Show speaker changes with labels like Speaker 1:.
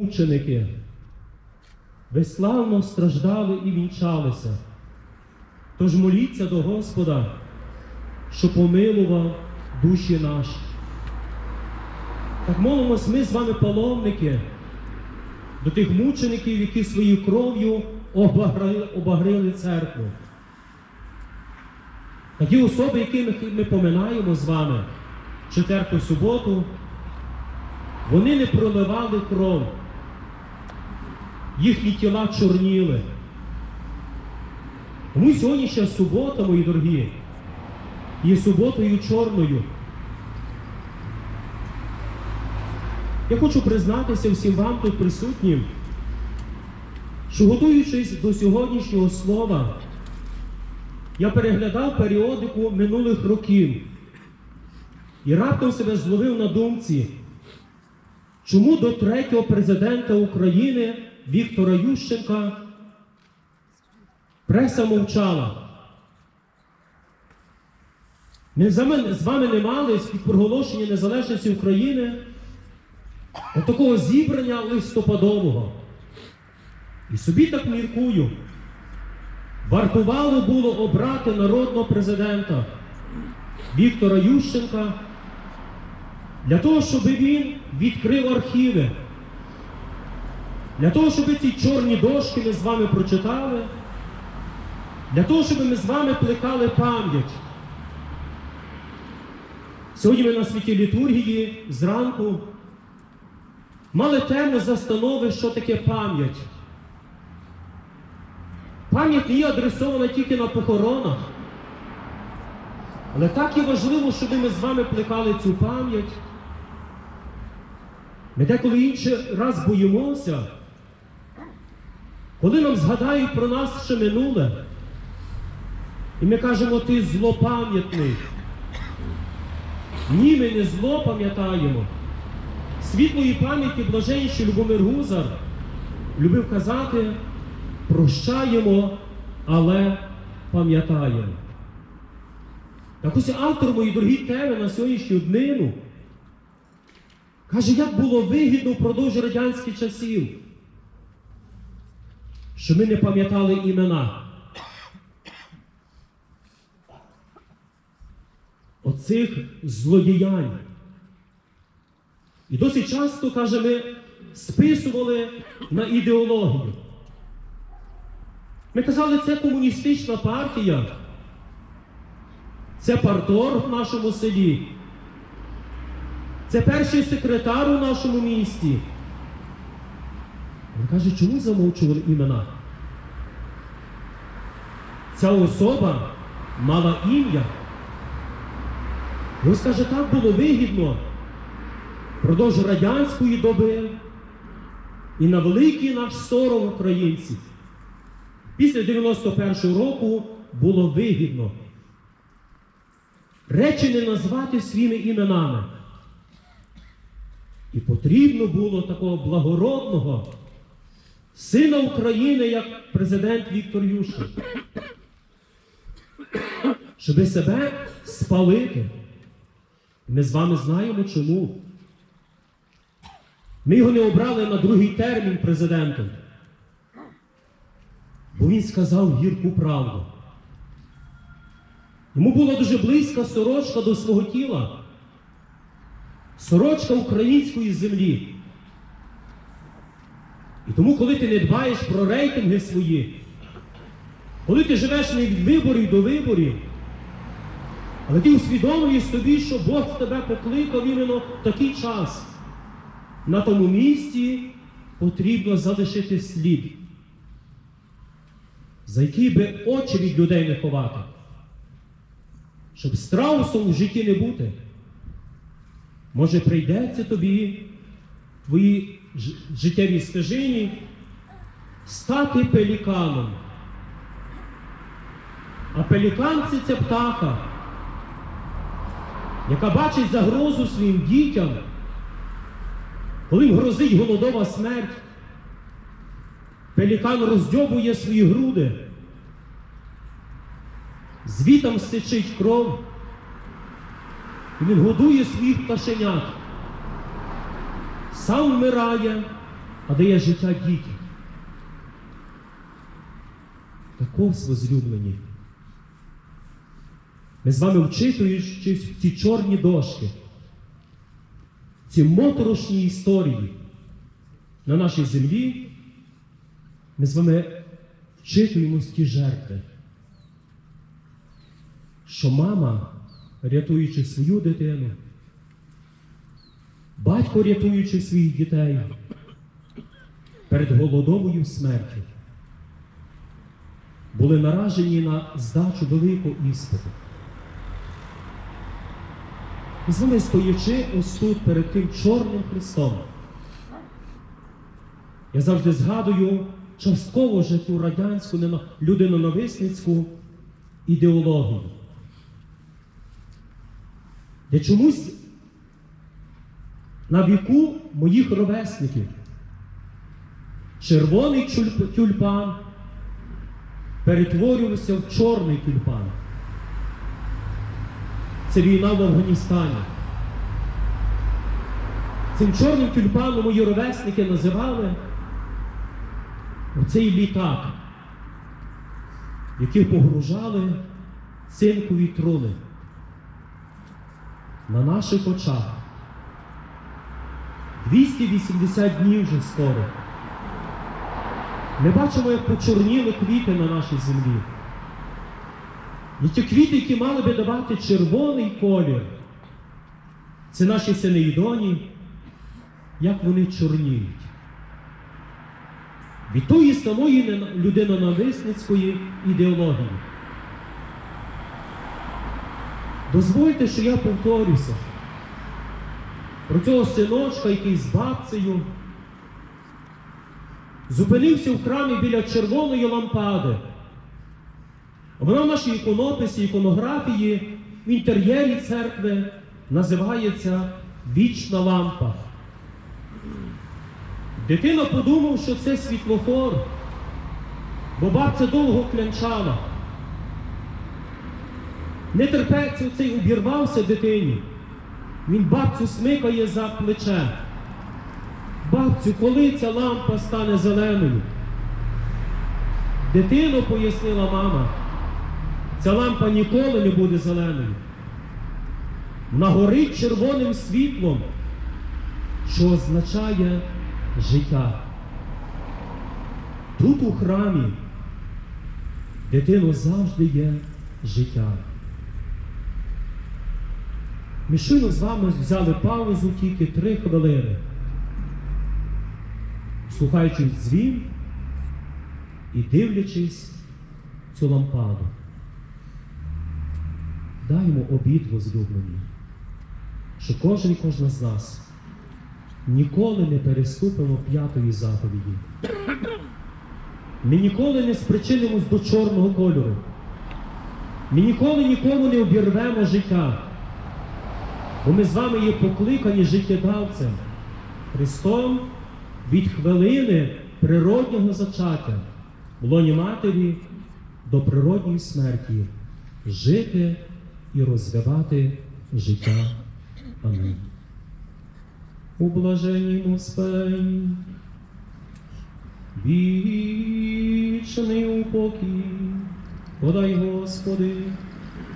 Speaker 1: Ученики, ви страждали і вінчалися. Тож моліться до Господа, що помилував душі наші. Так молимось ми з вами, паломники, до тих мучеників, які своєю кров'ю обагрили, обагрили церкву. Такі особи, яких ми поминаємо з вами четверту суботу, вони не проливали кров. Їхні тіла чорніли. Тому сьогоднішня субота, мої дорогі, є суботою чорною. Я хочу признатися всім вам тут присутнім, що готуючись до сьогоднішнього слова, я переглядав періодику минулих років і раптом себе зловив на думці, чому до третього президента України Віктора Ющенка преса мовчала. Ми з вами- не мали з проголошення незалежності України от такого зібрання листопадового. І собі так міркую. Вартувало було обрати народного президента Віктора Ющенка для того, щоб він відкрив архіви. Для того, щоб ці чорні дошки ми з вами прочитали, для того, щоб ми з вами плекали пам'ять. Сьогодні ми на світі літургії зранку мали тему застанови, що таке пам'ять. Пам'ять не адресована тільки на похоронах. Але так і важливо, щоб ми з вами плекали цю пам'ять. Ми деколи інший раз боїмося, коли нам згадають про нас ще минуле, і ми кажемо, ти злопам'ятний. Ні, ми не зло пам'ятаємо. Світлої пам'яті блаженніший Любомир Гузар любив казати, прощаємо, але пам'ятаємо. Так ось автор мої дорогі теми на сьогоднішню днину каже, як було вигідно впродовж радянських часів, що ми не пам'ятали імена. Оцих злодіянь. І досить часто, каже, ми списували на ідеологію. Ми казали, це комуністична партія, це партор в нашому селі, це перший секретар у нашому місті. Він каже, чому замовчували імена? Ця особа мала ім'я. Ось каже, так було вигідно впродовж радянської доби і на великий наш сором українців. Після 91-го року було вигідно речі не назвати своїми іменами. І потрібно було такого благородного сина України, як президент Віктор Ющенко, щоби себе спалити. Ми з вами знаємо чому. Ми його не обрали на другий термін президентом. Бо він сказав гірку правду. Йому була дуже близька сорочка до свого тіла. Сорочка української землі. Тому, коли ти не дбаєш про рейтинги свої, коли ти живеш не від виборів до виборів, але ти усвідомлюєш собі, що Бог тебе покликав іменно в такий час. На тому місці потрібно залишити слід, за який би очі від людей не ховати, щоб страусом в житті не бути. Може, прийдеться тобі ж- життєвій стежині стати пеліканом. А пелікан це ця птаха, яка бачить загрозу своїм дітям, коли грозить голодова смерть. Пелікан роздьобує свої груди, звітом стечить кров, і він годує своїх пташенят. Сам вмирає, а дає життя дітям. Також возлюблені. Ми з вами вчитуючись ці чорні дошки, ці моторошні історії на нашій землі, ми з вами вчитуємось ті жертви, що мама, рятуючи свою дитину, батько рятуючи своїх дітей перед голодовою смертю, були наражені на здачу великого іспиту. І з вами стоячи ось тут перед тим чорним хрестом. Я завжди згадую частково ту радянську людинонависницьку ідеологію. Я чомусь на віку моїх ровесників червоний тюльпан перетворювався в чорний тюльпан. Це війна в Афганістані. Цим чорним тюльпаном мої ровесники називали оцей літак, який погружали цинкові труни на наших очах. 280 днів вже скоро. Ми бачимо, як почорніли квіти на нашій землі. І ті квіти, які мали би давати червоний колір, це наші сини і доні, як вони чорніють. Від тої самої людинонависницької ідеології. Дозвольте, що я повторюся про цього синочка, який з бабцею зупинився в храмі біля червоної лампади. Вона в нашій іконописі, іконографії в інтер'єрі церкви називається Вічна лампа. Дитина подумав, що це світлофор, бо бабця довго клянчала. Не терпеться цей обірвався дитині. Він бабцю смикає за плече. Бабцю, коли ця лампа стане зеленою? Дитино, пояснила мама, ця лампа ніколи не буде зеленою. Вона горить червоним світлом, що означає життя. Тут у храмі дитино завжди є життя. Ми щойно з вами взяли паузу тільки три хвилини, слухаючи дзвін і дивлячись цю лампаду. Даймо обід возлюблені, що кожен і кожна з нас ніколи не переступимо п'ятої заповіді. Ми ніколи не спричинимось до чорного кольору. Ми ніколи нікому не обірвемо життя. Бо ми з вами є покликані життєдавцем Христом від хвилини природнього зачаття в лоні матері до природньої смерті жити і розвивати життя. Амінь. У блаженнім спенні, вічний упокій, подай Господи,